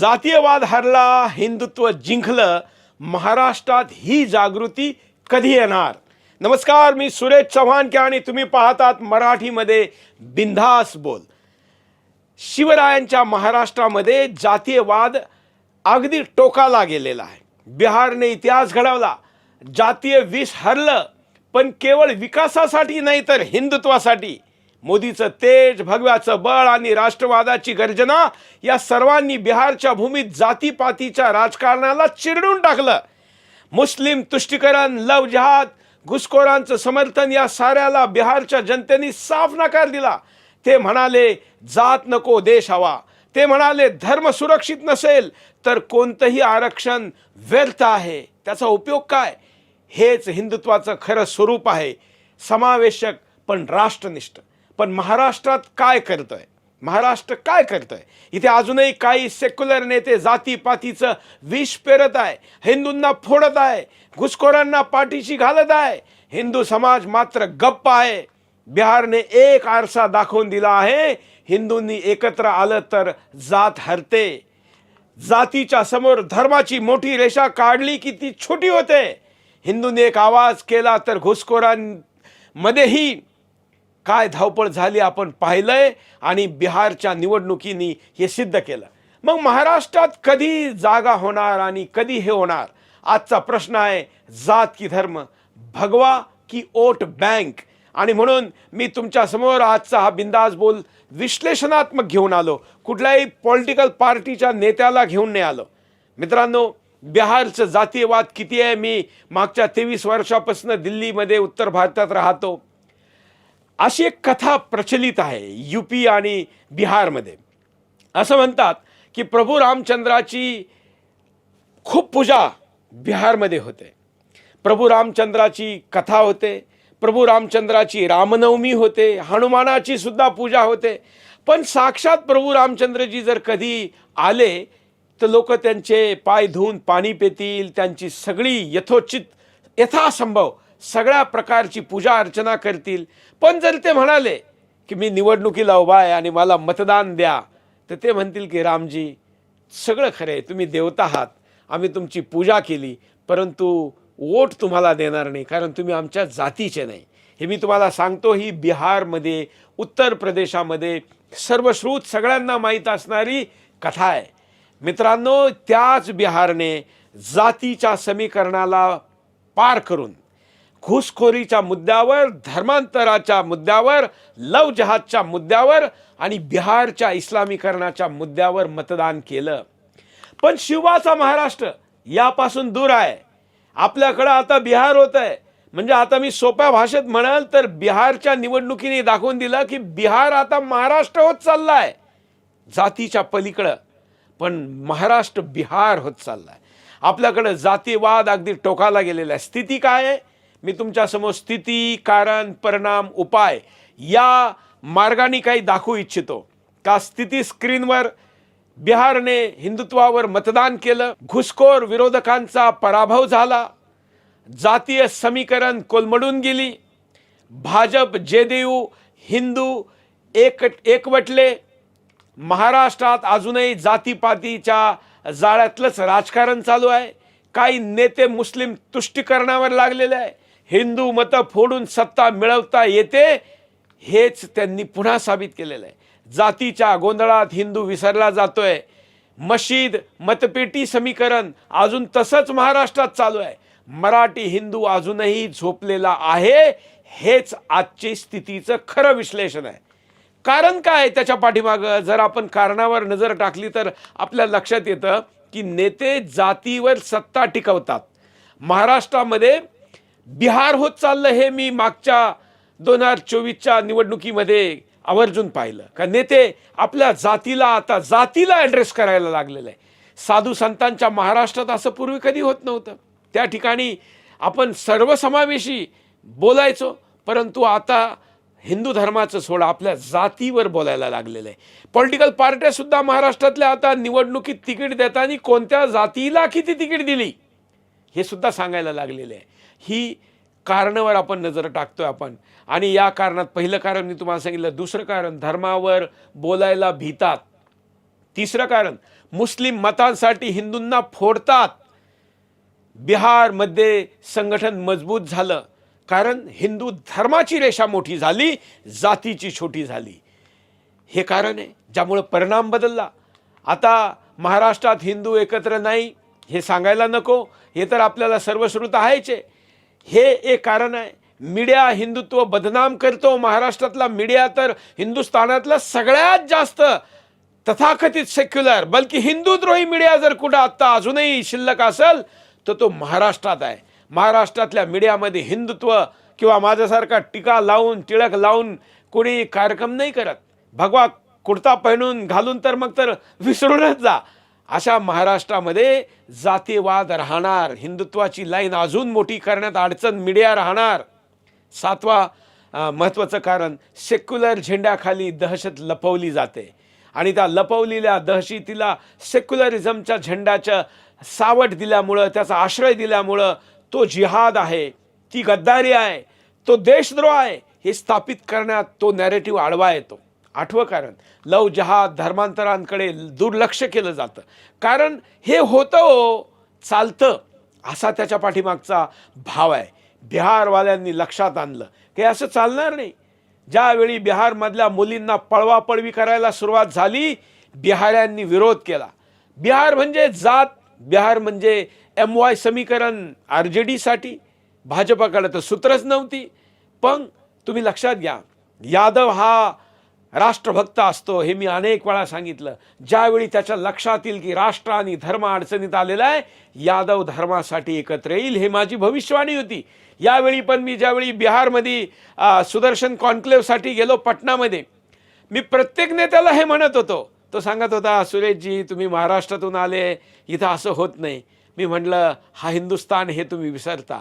जातीयवाद हरला हिंदुत्व जिंकलं महाराष्ट्रात ही जागृती कधी येणार? नमस्कार मी सुरेश चव्हाण के आणि तुम्ही पाहतात मराठीमध्ये बिंधास बोल. शिवरायांच्या महाराष्ट्रामध्ये जातीयवाद अगदी टोकाला गेलेला आहे. बिहारने इतिहास घडवला. जातीय विष हरलं पण केवळ विकासासाठी नाही तर हिंदुत्वासाठी. मोदीचं तेज भगव्याचं बळ आणि राष्ट्रवादाची गर्जना या सर्वांनी बिहारच्या भूमीत जातीपातीच्या राजकारणाला चिरडून टाकलं. मुस्लिम तुष्टीकरण लव जहाद घुसखोरांचं समर्थन या साऱ्याला बिहारच्या जनतेने साफ नकार दिला. ते म्हणाले जात नको देश हवा. ते म्हणाले धर्म सुरक्षित नसेल तर कोणतंही आरक्षण व्यर्थ आहे. त्याचा उपयोग काय? हेच हिंदुत्वाचं खरं स्वरूप आहे. समावेशक पण राष्ट्रनिष्ठ. पण महाराष्ट्रात काय करतोय? महाराष्ट्र काय करतोय? इथे अजूनही काही सेक्युलर नेते जातीपातीचं विष पेरत आहे. हिंदूंना फोडत आहे. घुसखोरांना पाठीशी घालत आहे. हिंदू समाज मात्र गप्प आहे. बिहारने एक आरसा दाखवून दिला आहे. हिंदूंनी एकत्र आलं तर जात हरते. जातीच्या समोर धर्माची मोठी रेषा काढली की ती छोटी होते. हिंदूंनी एक आवाज केला तर घुसखोरांमध्येही काय धावपळ झाली आपण पाहिलंय आणि बिहारच्या निवडणुकीनी हे सिद्ध केलं. मग महाराष्ट्रात कधी जागा होणार आणि कधी हे होणार? आजचा प्रश्न आहे जात की धर्म? भगवा की ओट बँक? आणि म्हणून मी तुमच्यासमोर आजचा हा बिंदास बोल विश्लेषणात्मक घेऊन आलो. कुठल्याही पॉलिटिकल पार्टीच्या नेत्याला घेऊन नाही आलो. मित्रांनो बिहारचं जातीयवाद किती आहे? मी मागच्या तेवीस वर्षापासून दिल्लीमध्ये उत्तर भारतात राहतो. अशी एक कथा प्रचलित आहे यू पी आणि बिहारमध्ये. असं म्हणतात की प्रभू रामचंद्राची खूप पूजा बिहारमध्ये होते. प्रभू रामचंद्राची कथा होते प्रभू रामचंद्राची रामनवमी होते हनुमानाची सुद्धा पूजा होते. पण साक्षात प्रभू रामचंद्रजी जर कधी आले तर लोक त्यांचे पाय धुवून पाणी पितील त्यांची सगळी यथोचित यथासंभव सगळ्या प्रकारची पूजा अर्चना करतील. पण जर ते म्हणाले की मी निवडणुकीला उभा आहे आणि मला मतदान द्या तर ते म्हणतील की रामजी सगळं खरं आहे तुम्ही देवता आहात आम्ही तुमची पूजा केली परंतु वोट तुम्हाला देणार नाही कारण तुम्ही आमच्या जातीचे नाही. हे मी तुम्हाला सांगतो ही बिहारमध्ये उत्तर प्रदेशामध्ये सर्वश्रुत सगळ्यांना माहीत असणारी कथा आहे. मित्रांनो त्याच बिहारने जातीच्या समीकरणाला पार करून घुसखोरीच्या मुद्द्यावर धर्मांतराच्या मुद्द्यावर लव जहाजच्या मुद्द्यावर आणि बिहारच्या इस्लामीकरणाच्या मुद्द्यावर मतदान केलं. पण शिवाचा महाराष्ट्र यापासून दूर आहे. आपल्याकडं आता बिहार होत आहे म्हणजे आता मी सोप्या भाषेत म्हणाल तर बिहारच्या निवडणुकीने दाखवून दिलं की बिहार आता महाराष्ट्र होत चालला आहे जातीच्या पलीकडं. पण महाराष्ट्र बिहार होत चालला आहे आपल्याकडं जातीवाद अगदी टोकाला गेलेला आहे. स्थिती काय आहे? मी तुमच्यासमोर स्थिती कारण परिणाम उपाय या मार्गाने काही दाखवू इच्छितो. का स्थिती स्क्रीनवर बिहारने हिंदुत्वावर मतदान केलं घुसखोर विरोधकांचा पराभव झाला जातीय समीकरण कोलमडून गेली भाजप जेडीयू हिंदू एक एकवटले महाराष्ट्रात अजूनही जातीपातीच्या जाळ्यातलंच राजकारण चालू आहे काही नेते मुस्लिम तुष्टीकरणावर लागलेले आहे हिंदू मतं फोडून सत्ता मिळवता येते हेच त्यांनी पुन्हा साबित केलेलं आहे. जातीच्या गोंधळात हिंदू विसरला जातोय. मशीद मतपेटी समीकरण अजून तसंच महाराष्ट्रात चालू आहे. मराठी हिंदू अजूनही झोपलेला आहे हेच आजची स्थितीचं खरं विश्लेषण आहे. कारण काय त्याच्या पाठीमागं? जर आपण कारणावर नजर टाकली तर आपल्या लक्षात येतं की नेते जातीवर सत्ता टिकवतात. महाराष्ट्रामध्ये बिहार होत चाललं हे मी मागच्या दोन हजार चोवीसच्या निवडणुकीमध्ये आवर्जून पाहिलं. का नेते आपल्या जातीला आता जातीला ॲड्रेस करायला लागलेलं आहे साधू संतांच्या महाराष्ट्रात असं पूर्वी कधी होत नव्हतं. त्या ठिकाणी आपण सर्वसमावेशी बोलायचो परंतु आता हिंदू धर्माचं सोडा आपल्या जातीवर बोलायला लागलेलं आहे. पॉलिटिकल पार्ट्यासुद्धा महाराष्ट्रातल्या आता निवडणुकीत तिकीट देताना कोणत्या जातीला किती तिकीट दिली? हे सुद्धा सांगायला लागलेले आहे. ही कारणावर आपण नजर टाकतोय आपण. आणि या कारणात पहिलं कारण मी तुम्हाला सांगितलं दुसरं कारण धर्मावर बोलायला भीतात. तिसरं कारण मुस्लिम मतांसाठी हिंदूंना फोडतात. बिहारमध्ये संघटन मजबूत झालं. कारण हिंदू धर्माची रेषा मोठी झाली जातीची छोटी झाली. हे कारण आहे ज्यामुळं परिणाम बदलला. आता महाराष्ट्रात हिंदू एकत्र नाही हे सांगायला नको हे तर आपल्याला सर्वश्रुत आहेचे. हे एक कारण आहे. मीडिया हिंदुत्व बदनाम करतो. महाराष्ट्रातला मीडिया तर हिंदुस्थानातला सगळ्यात जास्त तथाकथित सेक्युलर बल्कि हिंदुद्रोही मीडिया जर कुठं आत्ता अजूनही शिल्लक असेल तर तो महाराष्ट्रात आहे. महाराष्ट्रातल्या मीडियामध्ये हिंदुत्व किंवा माझ्यासारखा टीका लावून टिळक लावून कोणी कार्यक्रम नाही करत. भगवा कुर्ता पहिनून घालून तर मग तर विसरूनच जा. अशा महाराष्ट्रामध्ये जातीवाद राहणार हिंदुत्वाची लाईन अजून मोठी करण्यात अडचण मीडिया राहणार. सातवा महत्त्वाचं कारण सेक्युलर झेंड्याखाली दहशत लपवली जाते. आणि त्या लपवलेल्या दहशतीला सेक्युलरिझमच्या झेंड्याचं सावट दिल्यामुळं त्याचा आश्रय दिल्यामुळं तो जिहाद आहे ती गद्दारी आहे तो देशद्रोह आहे हे स्थापित करण्यात तो नॅरेटिव्ह आडवा येतो. आठवं कारण लव जहा धर्मांतरांकडे दुर्लक्ष केलं जातं. कारण हे होतं हो, चालतं असा त्याच्या पाठीमागचा भाव आहे. बिहारवाल्यांनी लक्षात आणलं. की असं चालणार नाही. ज्यावेळी बिहारमधल्या मुलींना पळवापळवी करायला सुरुवात झाली बिहाऱ्यांनी विरोध केला. बिहार म्हणजे जात बिहार म्हणजे एम वाय समीकरण आर जे डीसाठी. भाजपाकडे तर सूत्रच नव्हती. पण तुम्ही लक्षात घ्या यादव हा राष्ट्रभक्त असतो हे मी अनेक वेळा सांगितलं. ज्यावेळी त्याच्या लक्षात येईल की राष्ट्र आणि धर्म अडचणीत आलेला आहे यादव धर्मासाठी एकत्र येईल हे माझी भविष्यवाणी होती. यावेळी पण मी ज्यावेळी बिहारमध्ये सुदर्शन कॉन्क्लेव्हसाठी गेलो पटनामध्ये मी प्रत्येक नेत्याला हे म्हणत होतो. तो सांगत होता सुरेशजी तुम्ही महाराष्ट्रातून आले इथं असं होत नाही. मी म्हटलं हा हिंदुस्तान हे तुम्ही विसरता.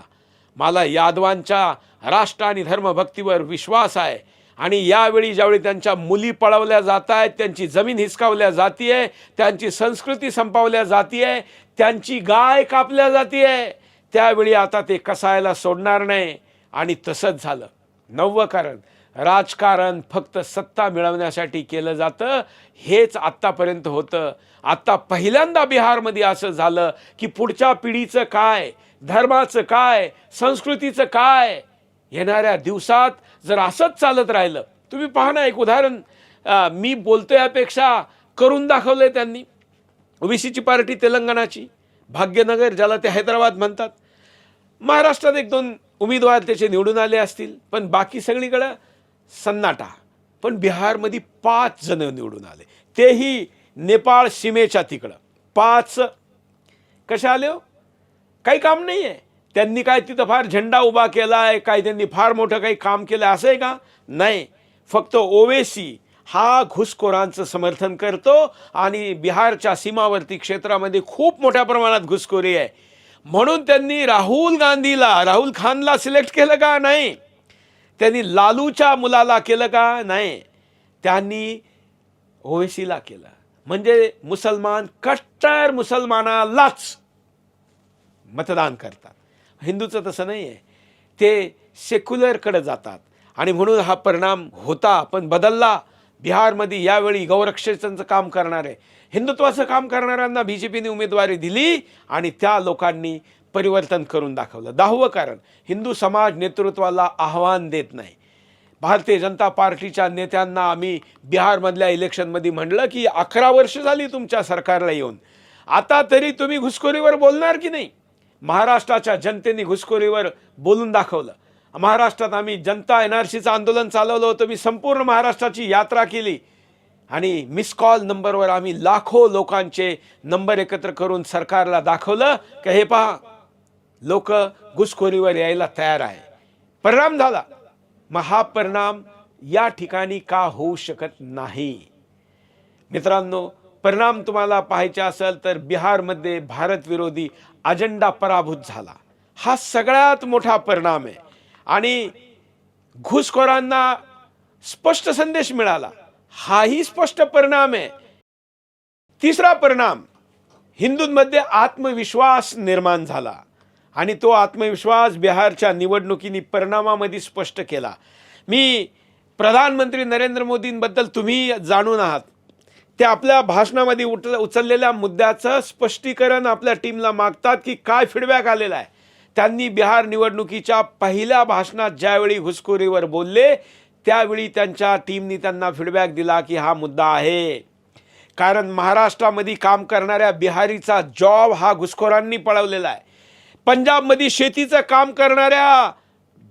मला यादवांच्या राष्ट्र आणि धर्मभक्तीवर विश्वास आहे. आणि यावेळी ज्यावेळी त्यांच्या मुली पळवल्या जात आहेत त्यांची जमीन हिसकावल्या जाती आहे त्यांची संस्कृती संपवल्या आहे त्यांची गाय कापल्या जातीये त्यावेळी आता ते कसायला सोडणार नाही. आणि तसंच झालं. नववं कारण राजकारण फक्त सत्ता मिळवण्यासाठी केलं जातं. हेच आत्तापर्यंत होतं. आत्ता पहिल्यांदा बिहारमध्ये असं झालं की पुढच्या पिढीचं काय धर्माचं काय संस्कृतीचं काय येणाऱ्या दिवसात जर असंच चालत राहिलं तुम्ही पहा ना एक उदाहरण. मी बोलतो यापेक्षा करून दाखवलं आहे त्यांनी. ओबीसीची पार्टी तेलंगणाची. भाग्यनगर ज्याला ते हैदराबाद म्हणतात. महाराष्ट्रात एक दोन उमेदवार त्याचे निवडून आले असतील पण बाकी सगळीकडं सन्नाटा. पण बिहारमध्ये पाच जण निवडून आले. तेही नेपाळ सीमेच्या तिकडं. पाच. कशा आले हो? काही काम नाही आहे त्यांनी काय तिथं फार झेंडा उभा केला आहे काय त्यांनी फार मोठं काही काम केलं असं आहे का? नाही. फक्त ओवेसी हा घुसखोरांचं समर्थन करतो आणि बिहारच्या सीमावर्ती क्षेत्रामध्ये खूप मोठ्या प्रमाणात घुसखोरी आहे. म्हणून त्यांनी राहुल गांधीला राहुल खानला सिलेक्ट केलं का? नाही. त्यांनी लालूच्या मुलाला केलं का? नाही. त्यांनी ओवेसीला केलं. म्हणजे मुसलमान कट्टर मुसलमानालाच मतदान करतात. हिंदूचं तसं नाही आहे. ते सेक्युलरकडे जातात. आणि म्हणून हा परिणाम होता पण बदलला. बिहारमध्ये यावेळी गौरक्षेचं काम करणार आहे हिंदुत्वाचं काम करणाऱ्यांना बी जे पीने उमेदवारी दिली आणि त्या लोकांनी परिवर्तन करून दाखवलं. दहावं कारण हिंदू समाज नेतृत्वाला आव्हान देत नाही. भारतीय जनता पार्टीच्या नेत्यांना आम्ही बिहारमधल्या इलेक्शनमध्ये म्हणलं की अकरा वर्ष झाली तुमच्या सरकारला येऊन. आता तरी तुम्ही घुसखोरीवर बोलणार की नाही? महाराष्ट्राच्या जनतेने घुसखोरीवर बोलून दाखवलं. महाराष्ट्रात आम्ही जनता एन आर सीचं आंदोलन चालवलं होतं. मी संपूर्ण महाराष्ट्राची यात्रा केली. आणि मिस कॉल नंबरवर आम्ही लाखो लोकांचे नंबर एकत्र करून सरकारला दाखवलं की हे पहा लोक घुसखोरीवर यायला तयार आहे. परिणाम झाला. मग हा परिणाम या ठिकाणी का होऊ शकत नाही? मित्रांनो परिणाम तुम्हाला पाहायचे असेल तर बिहारमध्ये भारत विरोधी अजेंडा पराभूत झाला. हा सगळ्यात मोठा परिणाम आहे. आणि घुसखोरांना स्पष्ट संदेश मिळाला. हाही स्पष्ट परिणाम आहे. तिसरा परिणाम हिंदूंमध्ये आत्मविश्वास निर्माण झाला. आणि तो आत्मविश्वास बिहारच्या निवडणुकीने परिणामामध्ये स्पष्ट केला. मी प्रधानमंत्री नरेंद्र मोदींबद्दल तुम्ही जाणून आहात. ते आपल्या भाषणामध्ये उठ उचललेल्या मुद्द्याचं स्पष्टीकरण आपल्या टीमला मागतात की काय फीडबॅक आलेला आहे. त्यांनी बिहार निवडणुकीच्या पहिल्या भाषणात ज्यावेळी घुसखोरीवर बोलले त्यावेळी त्यांच्या टीमनी त्यांना फीडबॅक दिला की हा मुद्दा आहे. कारण महाराष्ट्रामध्ये काम करणाऱ्या बिहारीचा जॉब हा घुसखोरांनी पळवलेला आहे. पंजाबमध्ये शेतीचं काम करणाऱ्या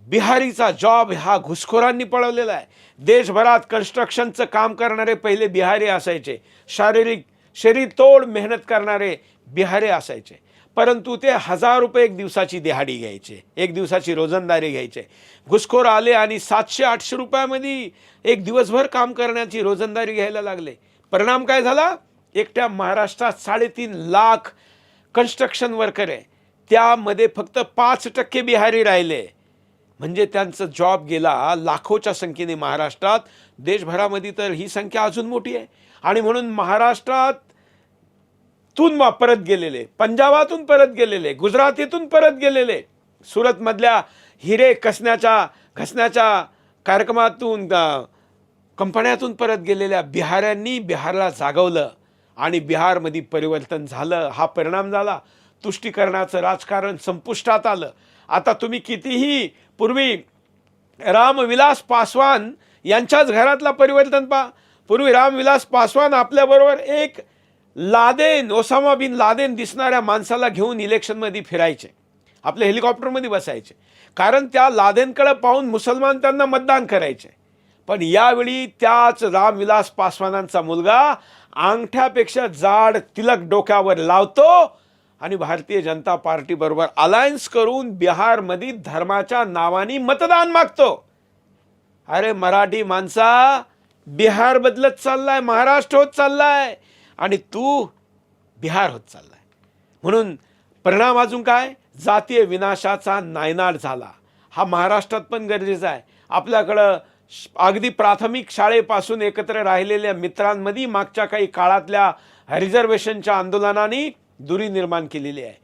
बिहारीचा जॉब हा घुसखोरांनी पळवलेला आहे. देशभरात कन्स्ट्रक्शनचं काम करणारे पहिले बिहारी असायचे. शारीरिक शरीर तोड मेहनत करणारे बिहारी असायचे. परंतु ते हजार रुपये एक दिवसाची दिहाडी घ्यायचे. एक दिवसाची रोजंदारी घ्यायचे. घुसखोर आले आणि सातशे आठशे रुपयामध्ये एक दिवसभर काम करण्याची रोजंदारी घ्यायला लागले. परिणाम काय झाला? एकट्या महाराष्ट्रात साडेतीन लाख कन्स्ट्रक्शन वर्कर आहे. त्यामध्ये फक्त पाच टक्के बिहारी राहिले. म्हणजे त्यांचं जॉब गेला लाखोच्या संख्येने महाराष्ट्रात. देशभरामध्ये तर ही संख्या अजून मोठी आहे. आणि म्हणून महाराष्ट्रात तून परत गेलेले पंजाबातून परत गेलेले गुजरातीतून परत गेलेले सुरतमधल्या हिरे कसण्याच्या घसण्याच्या कार्यक्रमातून कंपन्यातून परत गेलेल्या बिहाऱ्यांनी बिहारला जागवलं. आणि बिहारमध्ये परिवर्तन झालं हा परिणाम झाला. तुष्टीकरणाचं राजकारण संपुष्टात आलं. आता तुम्ही कितीही पूर्वी रामविलास पासवान यांच्याच घरातला परिवर्तन पहा. पूर्वी रामविलास पासवान आपल्याबरोबर एक लादेन ओसामा बिन लादेन दिसणाऱ्या माणसाला घेऊन इलेक्शनमध्ये फिरायचे. आपल्या हेलिकॉप्टरमध्ये बसायचे. कारण त्या लादेनकडे पाहून मुसलमान त्यांना मतदान करायचे. पण यावेळी त्याच रामविलास पासवानांचा मुलगा अंगठ्यापेक्षा जाड तिलक डोक्यावर लावतो. आणि भारतीय जनता पार्टीबरोबर अलायन्स करून बिहारमध्ये धर्माच्या नावाने मतदान मागतो. अरे मराठी माणसा बिहार बदलत चाललाय महाराष्ट्र होत चाललाय आणि तू बिहार होत चाललाय. म्हणून परिणाम अजून काय? जातीय विनाशाचा नायनाट झाला. हा महाराष्ट्रात पण गरजेचा आहे. आपल्याकडं श- अगदी प्राथमिक शाळेपासून एकत्र राहिलेल्या मित्रांमध्ये मागच्या काही काळातल्या रिझर्वेशनच्या आंदोलनाने दुरी निर्माण केलेली आहे.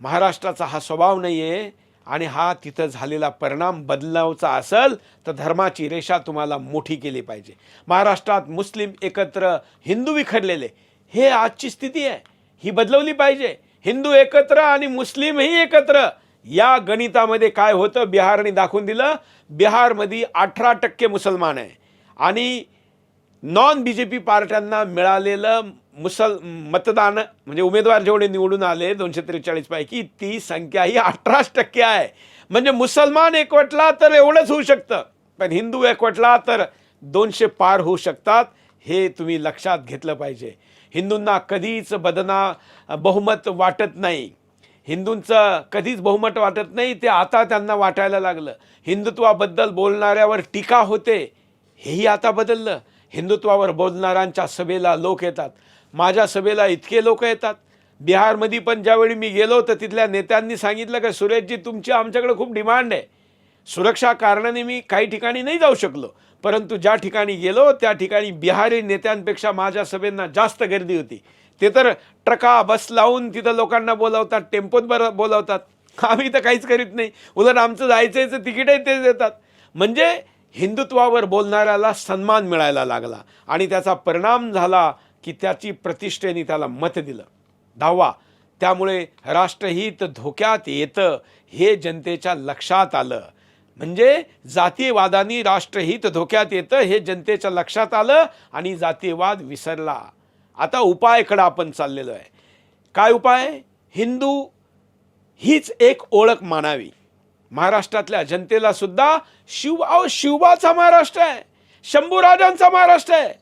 महाराष्ट्राचा हा स्वभाव नाही आहे आणि हा तिथं झालेला परिणाम बदलावचा असेल तर धर्माची रेषा तुम्हाला मोठी केली पाहिजे. महाराष्ट्रात मुस्लिम एकत्र हिंदू विखरलेले हे आजची स्थिती आहे. ही बदलवली पाहिजे. हिंदू एकत्र आणि मुस्लिमही एकत्र. या गणितामध्ये काय होतं? बिहारने दाखवून दिलं बिहारमध्ये अठरा टक्के मुसलमान आहे. आणि नॉन बी जे पी पार्ट्यांना मिळालेलं मुसल मतदान म्हणजे उमेदवार जेवढे निवडून आले दोनशे त्रेचाळीसपैकी ती संख्या ही अठराच टक्के आहे. म्हणजे मुसलमान एकवटला तर एवढंच होऊ शकतं पण हिंदू एकवटला तर दोनशे पार होऊ शकतात हे तुम्ही लक्षात घेतलं पाहिजे. हिंदूंना कधीच बदना बहुमत वाटत नाही. हिंदूंचं कधीच बहुमत वाटत नाही ते आता त्यांना वाटायला लागलं. हिंदुत्वाबद्दल बोलणाऱ्यावर टीका होते हेही आता बदललं. हिंदुत्वावर बोलणाऱ्यांच्या सभेला लोक येतात. माझ्या सभेला इतके लोक येतात. बिहारमध्ये पण ज्यावेळी मी गेलो तर तिथल्या नेत्यांनी सांगितलं की सुरेशजी तुमची आमच्याकडे खूप डिमांड आहे. सुरक्षा कारणाने मी काही ठिकाणी नाही जाऊ शकलो. परंतु ज्या ठिकाणी गेलो त्या ठिकाणी बिहारी नेत्यांपेक्षा माझ्या सभेंना जास्त गर्दी होती. ते तर ट्रका बस लावून तिथं लोकांना बोलावतात टेम्पोत बर बोलावतात. आम्ही तर काहीच करीत नाही. उलट आमचं जायचं तिकीटही ते देतात. म्हणजे हिंदुत्वावर बोलणाऱ्याला सन्मान मिळायला लागला आणि त्याचा परिणाम झाला की त्याची प्रतिष्ठेने त्याला मत दिलं. दहावा त्यामुळे राष्ट्रहित धोक्यात येतं हे जनतेच्या लक्षात आलं. म्हणजे जातीयवादाने राष्ट्रहित धोक्यात येतं हे जनतेच्या लक्षात आलं आणि जातीयवाद विसरला. आता उपायकडं आपण चाललेलो आहे. काय उपाय? हिंदू हीच एक ओळख मानावी. महाराष्ट्रातल्या जनतेला सुद्धा शिव अहो शिवबाचा महाराष्ट्र आहे. शंभूराजांचा महाराष्ट्र आहे.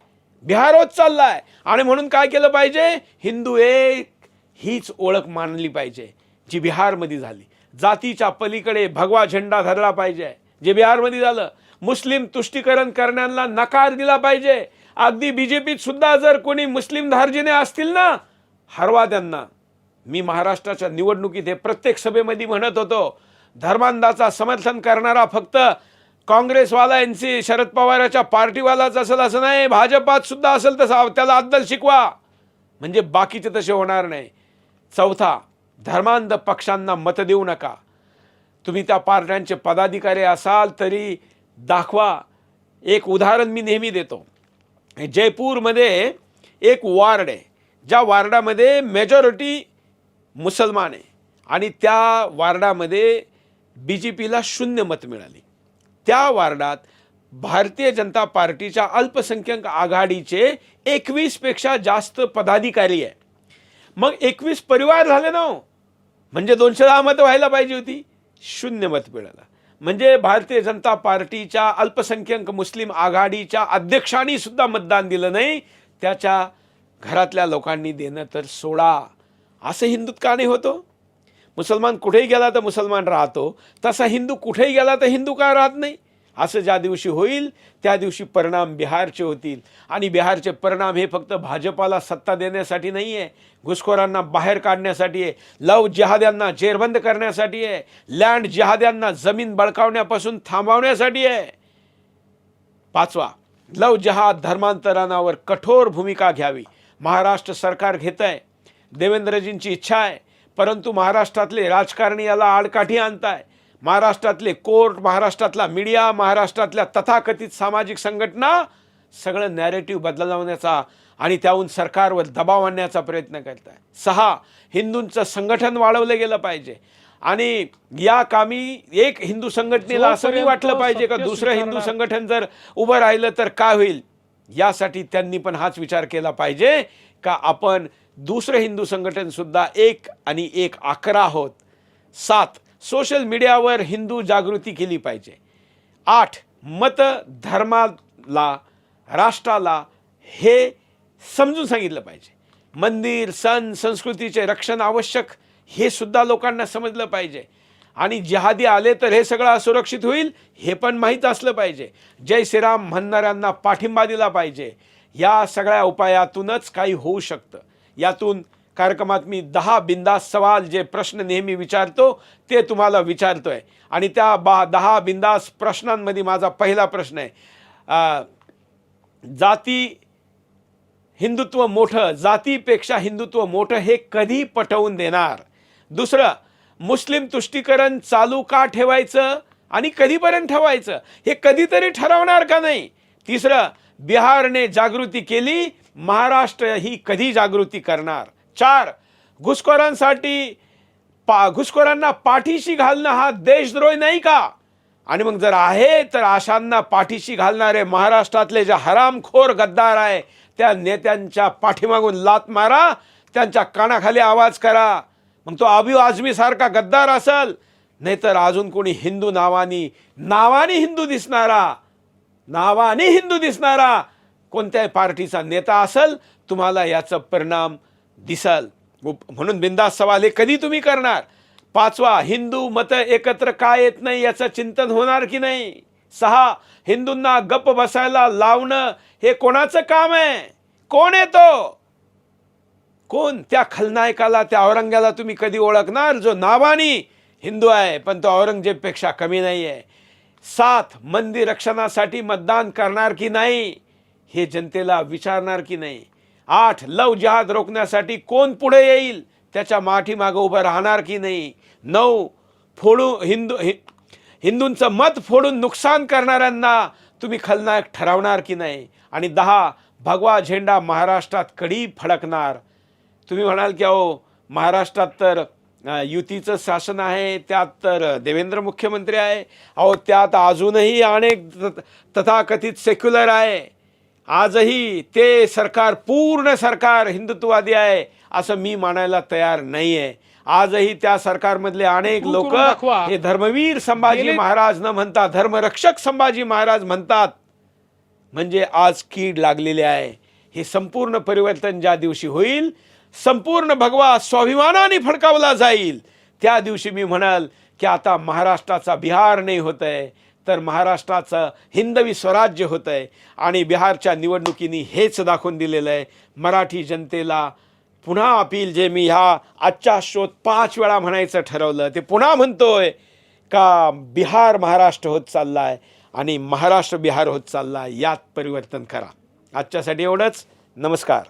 बिहार होत चाललाय. आणि म्हणून काय केलं पाहिजे? हिंदू एक हीच ओळख मानली पाहिजे जी बिहारमध्ये झाली. जातीच्या पलीकडे भगवा झेंडा धरला पाहिजे जे बिहारमध्ये झालं. मुस्लिम तुष्टीकरण करण्याला नकार दिला पाहिजे. अगदी बी जे सुद्धा जर कोणी मुस्लिम धार्जिने असतील ना हरवा त्यांना. मी महाराष्ट्राच्या निवडणुकीत हे प्रत्येक सभेमध्ये म्हणत होतो धर्मांधाचा समर्थन करणारा फक्त काँग्रेसवाला एन सी शरद पवाराच्या पार्टीवालाच असेल असं नाही भाजपात सुद्धा असेल तसं. त्याला अद्दल शिकवा. म्हणजे बाकीचे तसे होणार नाही. चौथा धर्मांध पक्षांना मत देऊ नका. तुम्ही त्या पार्ट्यांचे पदाधिकारी असाल तरी दाखवा. एक उदाहरण मी नेहमी देतो. जयपूरमध्ये एक वार्ड आहे. ज्या वार्डामध्ये मेजॉरिटी मुसलमान आहे. आणि त्या वार्डामध्ये बी जे पीला शून्य मत मिळाली. त्या वार्डात भारतीय जनता पार्टीच्या अल्पसंख्याक आघाडीचे एकवीसपेक्षा जास्त पदाधिकारी आहे मग एकवीस परिवार झाले ना हो. म्हणजे दोनशे दहा मतं व्हायला पाहिजे होती. शून्य मत मिळालं. म्हणजे भारतीय जनता पार्टीच्या अल्पसंख्याक मुस्लिम आघाडीच्या अध्यक्षांनी सुद्धा मतदान दिलं नाही. त्याच्या घरातल्या लोकांनी देणं तर सोडा. असं हिंदूत का नाही होतो. मुसलमान कुठेही गेला तर मुसलमान राहतो. तसा हिंदू कुठेही गेला तर हिंदू का राहत नाही? असं ज्या दिवशी होईल त्या दिवशी परिणाम बिहारचे होतील. आणि बिहारचे परिणाम हे फक्त भाजपाला सत्ता देण्यासाठी नाही आहे घुसखोरांना बाहेर काढण्यासाठी आहे. लव जिहाद्यांना जेरबंद करण्यासाठी आहे. लँड जिहाद्यांना जमीन बळकावण्यापासून थांबवण्यासाठी आहे. पाचवा लव जहाद धर्मांतरणावर कठोर भूमिका घ्यावी. महाराष्ट्र सरकार घेत आहे देवेंद्रजींची इच्छा आहे. परंतु महाराष्ट्रातले राजकारणी याला आडकाठी आणताय. महाराष्ट्रातले कोर्ट महाराष्ट्रातला मीडिया महाराष्ट्रातल्या तथाकथित सामाजिक संघटना सगळं नॅरेटिव्ह बदलवण्याचा आणि त्याहून सरकारवर दबाव आणण्याचा प्रयत्न करत आहे सहा हिंदूंचं संघटन वाढवलं गेलं पाहिजे. आणि या कामी एक हिंदू संघटनेला असं नाही वाटलं पाहिजे का दुसरं हिंदू संघटन जर उभं राहिलं तर काय होईल? यासाठी त्यांनी पण हाच विचार केला पाहिजे का आपण दुसरं हिंदू संघटनसुद्धा एक आणि एक अकरा आहोत सात सोशल मीडियावर हिंदू जागृती केली पाहिजे. आठ मत धर्माला राष्ट्राला हे समजून सांगितलं पाहिजे. मंदिर सण संस्कृतीचे रक्षण आवश्यक हे सुद्धा लोकांना समजलं पाहिजे. आणि जिहादी आले तर हे सगळं असुरक्षित होईल हे पण माहीत असलं पाहिजे. जय श्रीराम म्हणणाऱ्यांना पाठिंबा दिला पाहिजे. या सगळ्या उपायातूनच काही होऊ शकतं. यातून कार्यक्रमात मी दहा बिंदास सवाल जे प्रश्न नेहमी विचारतो ते तुम्हाला विचारतो आहे आणि त्या बा दहा बिंदास प्रश्नांमध्ये माझा पहिला प्रश्न आहे. जाती हिंदुत्व मोठं जातीपेक्षा हिंदुत्व मोठं हे कधी पटवून देणार? दुसरं मुस्लिम तुष्टीकरण चालू का ठेवायचं आणि कधीपर्यंत ठेवायचं? हे कधीतरी ठरवणार का नाही? तिसरं बिहारने जागृती केली महाराष्ट्र ही कधी जागृती करणार? चार घुसखोरांसाठी पा घुसखोरांना पाठीशी घालणं हा देशद्रोही नाही का? आणि मग जर आहे तर आशांना पाठीशी घालणारे महाराष्ट्रातले जे हरामखोर गद्दार आहे त्या नेत्यांच्या पाठीमागून लात मारा त्यांच्या कानाखाली आवाज करा. मग तो अबू आझमीसारखा गद्दार असल नाहीतर अजून कोणी हिंदू नावानी नावानी हिंदू दिसणारा नावानी हिंदू दिसणारा कोणत्याही पार्टीचा नेता असेल तुम्हाला याचा परिणाम दिसल. उप- म्हणून बिंदास सवाल हे कधी तुम्ही करणार? पाचवा हिंदू मतं एकत्र का येत नाही याचं चिंतन होणार की नाही? सहा हिंदूंना गप्प बसायला लावणं हे कोणाचं काम आहे? कोण येतो? कोण? त्या खलनायकाला त्या औरंग्याला तुम्ही कधी ओळखणार? जो नावानी हिंदू आहे पण तो औरंगजेबपेक्षा कमी नाही आहे सात मंदिर रक्षणासाठी मतदान करणार की नाही? हे जनतेला विचारणार की नाही? आठ लव जहाद रोखण्यासाठी कोण पुढे येईल? त्याच्या माठीमागं उभं राहणार की नाही? नऊ फोडू हिंदू हि हिंदूंचं मत फोडून नुकसान करणाऱ्यांना तुम्ही खलनायक ठरवणार की नाही? आणि दहा भगवा झेंडा महाराष्ट्रात कधी फडकणार? तुम्ही म्हणाल की अहो महाराष्ट्रात तर युतीचं शासन आहे त्यात तर देवेंद्र मुख्यमंत्री आहे. अहो त्यात अजूनही अनेक त- तथाकथित सेक्युलर आहे. आजही ते सरकार पूर्ण सरकार हिंदुत्ववादी आहे असं मी मानायला तयार नाही आहे आजही त्या सरकारमधले अनेक लोक. हे धर्मवीर संभाजी महाराज न म्हणता धर्मरक्षक संभाजी महाराज म्हणतात म्हणजे आज कीड लागलेली आहे. हे संपूर्ण परिवर्तन ज्या दिवशी होईल संपूर्ण भगवा स्वाभिमानाने फडकावला जाईल. त्या दिवशी मी म्हणाल की आता महाराष्ट्राचा बिहार नाही होत आहे तर महाराष्ट्राचं हिंदवी स्वराज्य होतं आहे आणि बिहारच्या निवडणुकीने हेच दाखवून दिलेलं आहे. मराठी जनतेला पुन्हा अपील जे मी ह्या आजच्या शोध पाच वेळा म्हणायचं ठरवलं ते पुन्हा म्हणतोय का बिहार महाराष्ट्र होत चालला आहे आणि महाराष्ट्र बिहार होत चालला आहे यात परिवर्तन करा. आजच्यासाठी एवढंच. नमस्कार.